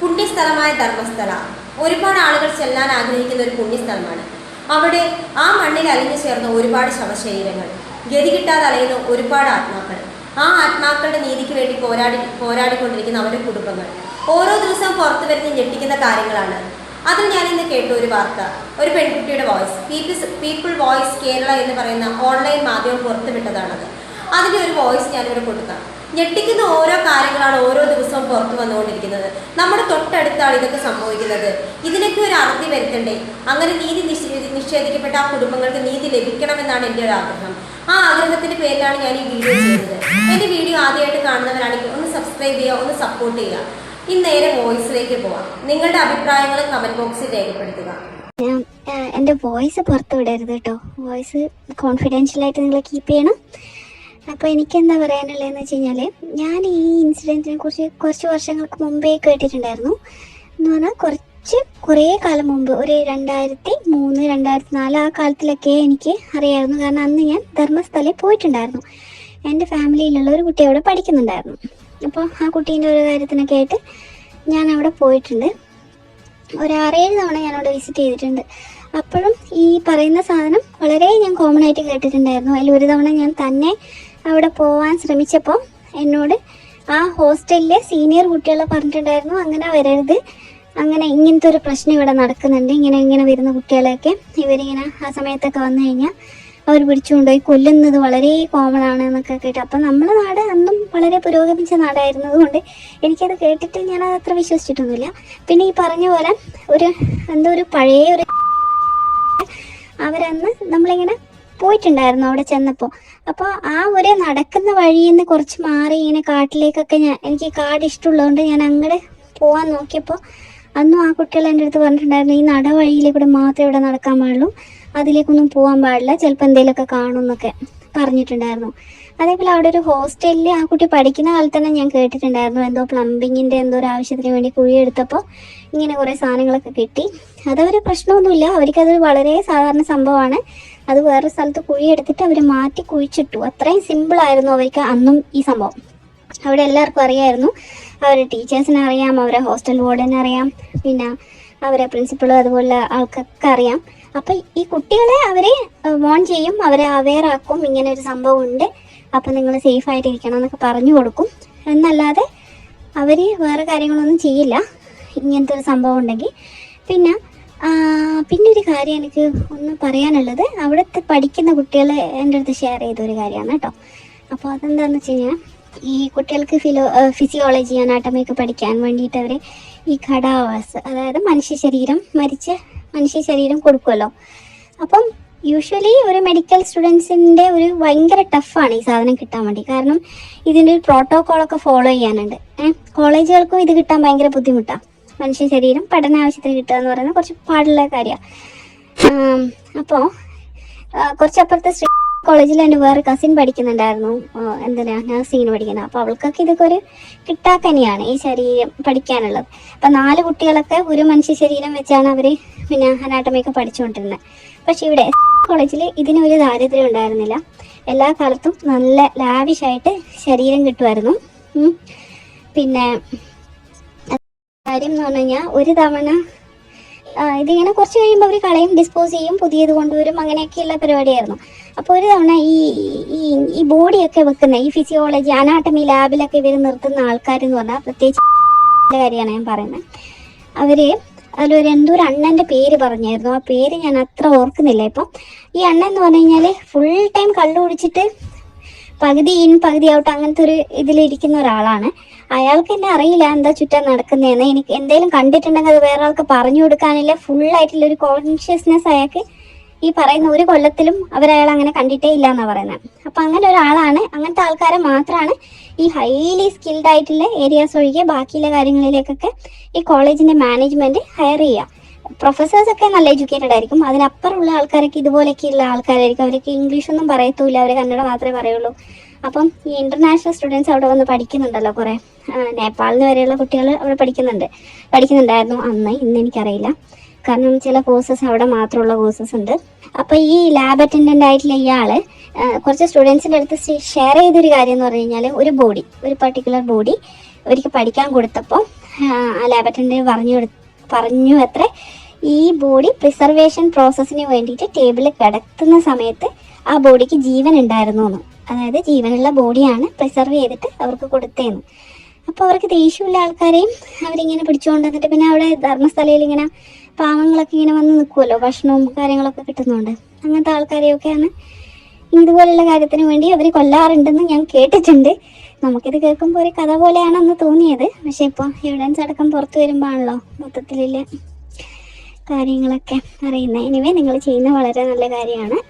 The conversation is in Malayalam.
പുണ്യസ്ഥലമായ ധർമ്മസ്ഥല. ഒരുപാട് ആളുകൾ ചെല്ലാൻ ആഗ്രഹിക്കുന്ന ഒരു പുണ്യസ്ഥലമാണ്. അവിടെ ആ മണ്ണിൽ അലിഞ്ഞു ചേർന്ന ഒരുപാട് ശവശരീരങ്ങൾ. ഗതി കിട്ടാതെ അലയുന്ന ഒരുപാട് ആത്മാക്കൾ. ആ ആത്മാക്കളുടെ നീതിക്ക് വേണ്ടി പോരാടി പോരാടിക്കൊണ്ടിരിക്കുന്ന അവരുടെ കുടുംബങ്ങൾ. ഓരോ ദിവസവും പുറത്തു വരുന്ന ഞെട്ടിക്കുന്ന കാര്യങ്ങളാണ്. അതിൽ ഞാൻ ഇന്ന് കേട്ട ഒരു വാർത്ത ഒരു പെൺകുട്ടിയുടെ voice. Peoples people voice Kerala എന്ന് പറയുന്ന ഓൺലൈൻ മാധ്യമം പുറത്തുവിട്ടതാണത്. അതിന്റെ ഒരു വോയിസ് ഞാനിവിടെ കൊടുക്കാം. ഞെട്ടിക്കുന്ന ഓരോ കാര്യങ്ങളാണ് ഓരോ ദിവസവും പുറത്തു വന്നുകൊണ്ടിരിക്കുന്നത്. നമ്മുടെ തൊട്ടടുത്താണ് ഇതൊക്കെ സംഭവിക്കുന്നത്. ഇതിനൊക്കെ ഒരു അറുതി വരുത്തണ്ടേ? അങ്ങനെ നീതി നിഷേധിക്കപ്പെട്ട ആ കുടുംബങ്ങൾക്ക് നീതി ലഭിക്കണമെന്നാണ് എന്റെ ഒരു ആഗ്രഹം. ആ ആഗ്രഹത്തിന്റെ പേരിലാണ് ഞാൻ ഈ വീഡിയോ ചെയ്യുന്നത്. എന്റെ വീഡിയോ ആദ്യമായിട്ട് കാണുന്നവരാണെങ്കിൽ ഒന്ന് സബ്സ്ക്രൈബ് ചെയ്യുക ഒന്ന് സപ്പോർട്ട് ചെയ്യുക. ഇന്ന് നേരെ വോയിസിലേക്ക് പോവാം. നിങ്ങളുടെ അഭിപ്രായങ്ങൾ കമന്റ് ബോക്സിൽ രേഖപ്പെടുത്തുക. ഞാൻ എന്റെ വോയിസ് പുറത്തു വിടരുത് കേട്ടോ. വോയിസ് കോൺഫിഡൻഷ്യൽ ആയിട്ട് നിങ്ങൾ കീപ്പ് ചെയ്യണം. അപ്പോൾ എനിക്ക് എന്താ പറയാനുള്ളതെന്ന് വെച്ച് കഴിഞ്ഞാൽ ഞാൻ ഈ ഇൻസിഡന്റിനെ കുറിച്ച് കുറച്ച് വർഷങ്ങൾക്ക് മുമ്പേ കേട്ടിട്ടുണ്ടായിരുന്നു. എന്ന് പറഞ്ഞാൽ കുറച്ച് കുറേ കാലം മുമ്പ് ഒരു രണ്ടായിരത്തി മൂന്ന് രണ്ടായിരത്തി നാല് ആ കാലത്തിലൊക്കെ എനിക്ക് അറിയായിരുന്നു. കാരണം അന്ന് ഞാൻ ധർമ്മസ്ഥലയിൽ പോയിട്ടുണ്ടായിരുന്നു. എന്റെ ഫാമിലിയിലുള്ള ഒരു കുട്ടി അവിടെ പഠിക്കുന്നുണ്ടായിരുന്നു. അപ്പോൾ ആ കുട്ടീന്റെ ഒരു കാര്യത്തിനൊക്കെ ആയിട്ട് ഞാൻ അവിടെ പോയിട്ടുണ്ട്. ഒരു ആറേഴ് തവണ ഞാൻ അവിടെ വിസിറ്റ് ചെയ്തിട്ടുണ്ട്. അപ്പോഴും ഈ പറയുന്ന സാധനം വളരെ ഞാൻ കോമൺ ആയിട്ട് കേട്ടിട്ടുണ്ടായിരുന്നു. അതിൽ ഒരു തവണ ഞാൻ തന്നെ അവിടെ പോവാൻ ശ്രമിച്ചപ്പോൾ എന്നോട് ആ ഹോസ്റ്റലിലെ സീനിയർ കുട്ടികളെ പറഞ്ഞിട്ടുണ്ടായിരുന്നു അങ്ങനെ വരരുത്. അങ്ങനെ ഇങ്ങനത്തെ ഒരു പ്രശ്നം ഇവിടെ നടക്കുന്നുണ്ട്. ഇങ്ങനെ ഇങ്ങനെ വരുന്ന കുട്ടികളെയൊക്കെ ഇവരിങ്ങനെ ആ സമയത്തൊക്കെ വന്നു കഴിഞ്ഞാൽ അവർ പിടിച്ചുകൊണ്ടുപോയി കൊല്ലുന്നത് വളരെ കോമൺ ആണ് എന്നൊക്കെ കേട്ടു. അപ്പം നമ്മുടെ നാട് അന്നും വളരെ പുരോഗമിച്ച നാടായിരുന്നത് കൊണ്ട് എനിക്കത് കേട്ടിട്ട് ഞാൻ അത് അത്ര വിശ്വസിച്ചിട്ടൊന്നുമില്ല. പിന്നെ ഈ പറഞ്ഞ പോലെ ഒരു എന്തോ ഒരു പഴയ ഒരു അവരന്ന് നമ്മളിങ്ങനെ പോയിട്ടുണ്ടായിരുന്നു അവിടെ ചെന്നപ്പോൾ അപ്പോൾ ആ ഒരു നടക്കുന്ന വഴിയിൽ നിന്ന് കുറച്ച് മാറി ഇങ്ങനെ കാട്ടിലേക്കൊക്കെ ഞാൻ എനിക്ക് കാട് ഇഷ്ടമുള്ളതുകൊണ്ട് ഞാൻ അങ്ങോട്ട് പോവാൻ നോക്കിയപ്പോൾ അന്നും ആ കുട്ടികൾ എന്റെ അടുത്ത് പറഞ്ഞിട്ടുണ്ടായിരുന്നു ഈ നടവഴിയിൽ കൂടെ മാത്രമേ ഇവിടെ നടക്കാൻ പാടുള്ളൂ അതിലേക്കൊന്നും പോകാൻ പാടില്ല ചിലപ്പോൾ എന്തെങ്കിലുമൊക്കെ കാണും എന്നൊക്കെ. പറഞ്ഞിട്ടുണ്ടായിരുന്നു. അതേപോലെ അവിടെ ഒരു ഹോസ്റ്റലിൽ ആ കുട്ടി പഠിക്കുന്ന കാലത്ത് തന്നെ ഞാൻ കേട്ടിട്ടുണ്ടായിരുന്നു. എന്തോ പ്ലംബിങ്ങിന്റെ എന്തോ ഒരു ആവശ്യത്തിന് വേണ്ടി കുഴി കുഴിയെടുത്തപ്പോൾ ഇങ്ങനെ കുറേ സാധനങ്ങളൊക്കെ കിട്ടി. അതവർ പ്രശ്നമൊന്നുമില്ല. അവർക്കത് വളരെ സാധാരണ സംഭവമാണ്. അത് വേറെ സ്ഥലത്ത് കുഴിയെടുത്തിട്ട് അവർ മാറ്റി കുഴിച്ചിട്ടു. അത്രയും സിമ്പിളായിരുന്നു അവർക്ക് അന്നും ഈ സംഭവം. അവിടെ എല്ലാവർക്കും അറിയായിരുന്നു. അവരെ ടീച്ചേഴ്സിനെ അറിയാം അവരെ ഹോസ്റ്റൽ വാർഡനെ അറിയാം പിന്നെ അവരെ പ്രിൻസിപ്പളും അതുപോലെ ആൾക്കൊക്കെ അറിയാം. അപ്പം ഈ കുട്ടികളെ അവരെ വോൺ ചെയ്യും അവരെ അവെയർ ആക്കും. ഇങ്ങനെ ഒരു സംഭവം ഉണ്ട് അപ്പൊ നിങ്ങൾ സേഫ് ആയിട്ട് ഇരിക്കണം എന്നൊക്കെ പറഞ്ഞു കൊടുക്കും. എന്നല്ലാതെ അവർ വേറെ കാര്യങ്ങളൊന്നും ചെയ്യില്ല. ഇങ്ങനത്തെ ഒരു സംഭവം ഉണ്ടെങ്കിൽ പിന്നെ പിന്നെ ഒരു കാര്യം എനിക്ക് ഒന്ന് പറയാനുള്ളത്. അവിടുത്തെ പഠിക്കുന്ന കുട്ടികൾ എന്റെ അടുത്ത് ഷെയർ ചെയ്ത ഒരു കാര്യമാണ് കേട്ടോ അപ്പോൾ അതെന്താണെന്ന് വെച്ച് കഴിഞ്ഞാൽ ഈ കുട്ടികൾക്ക് ഫിലോ ഫിസിയോളജി അനാട്ടമിയൊക്കെ പഠിക്കാൻ വേണ്ടിയിട്ട് അവർ ഈ ഘടാവാസ് അതായത് മനുഷ്യ ശരീരം മരിച്ച മനുഷ്യ ശരീരം കൊടുക്കുമല്ലോ. അപ്പം യൂഷ്വലി ഒരു മെഡിക്കൽ സ്റ്റുഡൻസിന്റെ ഒരു ഭയങ്കര ടഫാണ് ഈ സാധനം കിട്ടാൻ വേണ്ടി. കാരണം ഇതിന്റെ ഒരു പ്രോട്ടോകോളൊക്കെ ഫോളോ ചെയ്യാനുണ്ട്. ഏഹ് കോളേജുകൾക്കും ഇത് കിട്ടാൻ ഭയങ്കര ബുദ്ധിമുട്ടാണ് മനുഷ്യ ശരീരം പഠന ആവശ്യത്തിന് കിട്ടുക എന്ന് പറയുന്നത് കുറച്ച് പാടുള്ള കാര്യമാണ് അപ്പോൾ കുറച്ചപ്പുറത്തെ ശ്രീ കോളേജിൽ എന്റെ വേറെ കസിൻ പഠിക്കുന്നുണ്ടായിരുന്നു. എന്തിനാ? നഴ്സിങ്ങിന് പഠിക്കുന്നത് അപ്പോൾ അവൾക്കൊക്കെ ഇതൊക്കെ ഒരു കിട്ടാക്കനിയാണ് ഈ ശരീരം പഠിക്കാനുള്ളത്. അപ്പം നാല് കുട്ടികളൊക്കെ ഒരു മനുഷ്യ ശരീരം വെച്ചാണ് അവർ പിന്നെ അനാട്ടമിയൊക്കെ പഠിച്ചുകൊണ്ടിരുന്നത്. പക്ഷെ ഇവിടെ കോളേജിൽ ഇതിനൊരു ദാരിദ്ര്യം ഉണ്ടായിരുന്നില്ല. എല്ലാ കാലത്തും നല്ല ലാവിഷായിട്ട് ശരീരം കിട്ടുമായിരുന്നു. പിന്നെ കാര്യം എന്ന് പറഞ്ഞു കഴിഞ്ഞാൽ ഒരു തവണ ഇതിങ്ങനെ കുറച്ച് കഴിയുമ്പോൾ അവർ കളയും ഡിസ്പോസ് ചെയ്യും പുതിയത് കൊണ്ടുവരും അങ്ങനെയൊക്കെയുള്ള പരിപാടിയായിരുന്നു. അപ്പോൾ ഒരു തവണ ഈ ഈ ഈ ബോഡിയൊക്കെ വെക്കുന്ന ഈ ഫിസിയോളജി അനാട്ടമി ലാബിലൊക്കെ ഇവർ നിർത്തുന്ന ആൾക്കാരെന്ന് പറഞ്ഞാൽ പ്രത്യേകിച്ച് കാര്യമാണ് ഞാൻ പറയുന്നത്. അവർ അതിലൊരു എന്തോ ഒരു അണ്ണന്റെ പേര് പറഞ്ഞായിരുന്നു. ആ പേര് ഞാൻ അത്ര ഓർക്കുന്നില്ല ഇപ്പം. ഈ അണ്ണൻ എന്ന് പറഞ്ഞു കഴിഞ്ഞാൽ ഫുൾ ടൈം കള്ളു കുടിച്ചിട്ട് പകുതി ഇൻ പകുതി ഔട്ട് അങ്ങനത്തെ ഒരു ഇതിലിരിക്കുന്ന ഒരാളാണ്. അയാൾക്ക് എന്നെ അറിയില്ല എന്താ ചുറ്റാൻ നടക്കുന്നതെന്ന്. എനിക്ക് എന്തെങ്കിലും കണ്ടിട്ടുണ്ടെങ്കിൽ അത് വേറെ ആൾക്ക് പറഞ്ഞു കൊടുക്കാനില്ല. ഫുൾ ആയിട്ടുള്ള ഒരു കോൺഷ്യസ്നെസ് അയാൾക്ക് ഈ പറയുന്ന ഒരു കൊല്ലത്തിലും അവരയാൾ അങ്ങനെ കണ്ടിട്ടേ ഇല്ല എന്നാ പറയുന്നത് അപ്പൊ അങ്ങനെ ഒരാളാണ്. അങ്ങനത്തെ ആൾക്കാരെ മാത്രമാണ് ഈ ഹൈലി സ്കിൽഡ് ആയിട്ടുള്ള ഏരിയാസ് ഒഴികെ ബാക്കിയുള്ള കാര്യങ്ങളിലേക്കൊക്കെ ഈ കോളേജിന്റെ മാനേജ്മെന്റ് ഹയർ ചെയ്യുക പ്രൊഫസേഴ്സ് ഒക്കെ നല്ല എഡ്യൂക്കേറ്റഡ് ആയിരിക്കും. അതിനപ്പുറമുള്ള ആൾക്കാരൊക്കെ ഇതുപോലെയൊക്കെയുള്ള ആൾക്കാരായിരിക്കും. അവർക്ക് ഇംഗ്ലീഷ് ഒന്നും പറയത്തൂല്ല. അവർ കന്നഡ മാത്രമേ പറയുള്ളൂ. അപ്പം ഈ ഇന്റർനാഷണൽ സ്റ്റുഡൻസ് അവിടെ വന്ന് പഠിക്കുന്നുണ്ടല്ലോ കുറെ. നേപ്പാളിൽ നിന്ന് വരെയുള്ള കുട്ടികൾ അവിടെ പഠിക്കുന്നുണ്ട്. പഠിക്കുന്നുണ്ടായിരുന്നു അന്ന്. ഇന്ന് എനിക്കറിയില്ല. കാരണം ചില കോഴ്സസ് അവിടെ മാത്രമുള്ള കോഴ്സസ് ഉണ്ട്. അപ്പൊ ഈ ലാബ് അറ്റൻഡന്റ് ആയിട്ടുള്ള ഇയാൾ കുറച്ച് സ്റ്റുഡൻസിന്റെ അടുത്ത് ഷെയർ ചെയ്തൊരു കാര്യം എന്ന് പറഞ്ഞു കഴിഞ്ഞാൽ ഒരു ബോഡി ഒരു പർട്ടിക്കുലർ ബോഡി ഒരിക്കൽ പഠിക്കാൻ കൊടുത്തപ്പോൾ ആ ലാബ് അറ്റൻഡന്റ് പറഞ്ഞു പറഞ്ഞു അത്ര ഈ ബോഡി പ്രിസർവേഷൻ പ്രോസസ്സിന് വേണ്ടിയിട്ട് ടേബിളിൽ കിടത്തുന്ന സമയത്ത് ആ ബോഡിക്ക് ജീവൻ ഉണ്ടായിരുന്നു എന്ന്. അതായത് ജീവനുള്ള ബോഡിയാണ് പ്രിസർവ് ചെയ്തിട്ട് അവർക്ക് കൊടുത്തേന്ന്. അപ്പോൾ അവർക്ക് ദേഷ്യമുള്ള ആൾക്കാരെയും അവരിങ്ങനെ പിടിച്ചുകൊണ്ട് വന്നിട്ട് പിന്നെ അവിടെ ധർമ്മസ്ഥലയിൽ ഇങ്ങനെ പാവങ്ങളൊക്കെ ഇങ്ങനെ വന്ന് നിൽക്കുമല്ലോ ഭക്ഷണവും കാര്യങ്ങളൊക്കെ കിട്ടുന്നുണ്ട്. അങ്ങനത്തെ ആൾക്കാരെയൊക്കെയാണ് ഇതുപോലുള്ള കാര്യത്തിന് വേണ്ടി അവർ കൊല്ലാറുണ്ടെന്ന് ഞാൻ കേട്ടിട്ടുണ്ട്. നമുക്കിത് കേൾക്കുമ്പോൾ ഒരു കഥ പോലെയാണെന്ന് തോന്നിയത്. പക്ഷെ ഇപ്പോൾ എവിഡൻസ് അടക്കം പുറത്തു വരുമ്പോഴാണല്ലോ മൊത്തത്തിലുള്ള കാര്യങ്ങളൊക്കെ അറിയുന്നത്. എനിവേ നിങ്ങൾ ചെയ്യുന്ന വളരെ നല്ല കാര്യമാണ്.